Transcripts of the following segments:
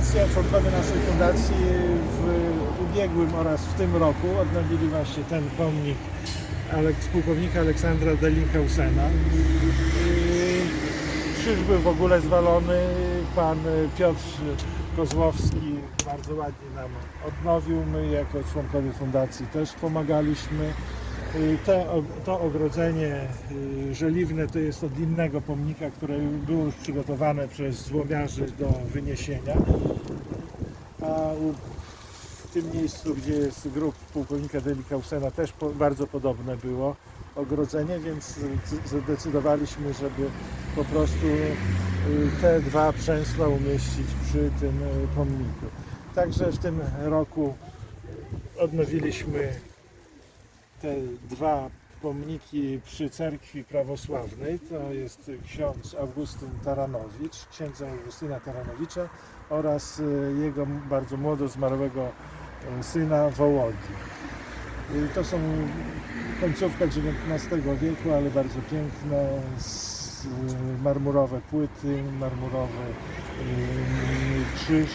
fundacja, członkowie naszej fundacji w ubiegłym oraz w tym roku odnowili właśnie ten pomnik Alek- pułkownika Aleksandra Dellinghaussena. I Krzyż był w ogóle zwalony, pan Piotr Kozłowski bardzo ładnie nam odnowił, my jako członkowie fundacji też pomagaliśmy. Y, Te, to ogrodzenie y, żeliwne to jest od innego pomnika, które było już przygotowane przez złomiarzy do wyniesienia. A w tym miejscu, gdzie jest grób pułkownika Delikausena też po, bardzo podobne było ogrodzenie, więc zdecydowaliśmy, żeby po prostu y, te dwa przęsła umieścić przy tym pomniku. Także w tym roku odnowiliśmy te dwa pomniki przy cerkwi prawosławnej. To jest ksiądz Augustyn Taranowicz, księdza Augustyna Taranowicza oraz y, jego bardzo młodo zmarłego y, syna Wołodzi. Y, To są końcówka XIX wieku, ale bardzo piękne, marmurowe płyty, marmurowy krzyż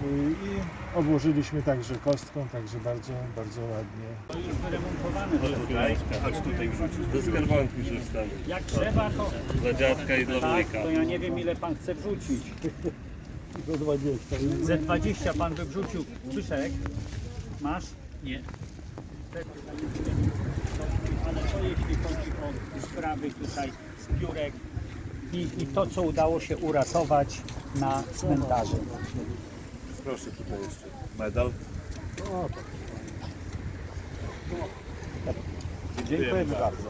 i obłożyliśmy także kostką, także bardzo, bardzo ładnie. To już wyremontowane. Chodź tutaj, chodź tutaj wrzucić. Do skarbonki muszę wstawić. Jak trzeba, to Dla dziadka i dla tak, wujka. to ja nie wiem ile pan chce wrzucić. Do 20. Ze 20 pan by wrzucił. Krzyszek, masz? Nie. Ale to jeśli chodzi o sprawy tutaj zbiórek i, i to co udało się uratować na cmentarzu. Proszę tutaj jeszcze. Medal. O, tak. Dziękuję bardzo.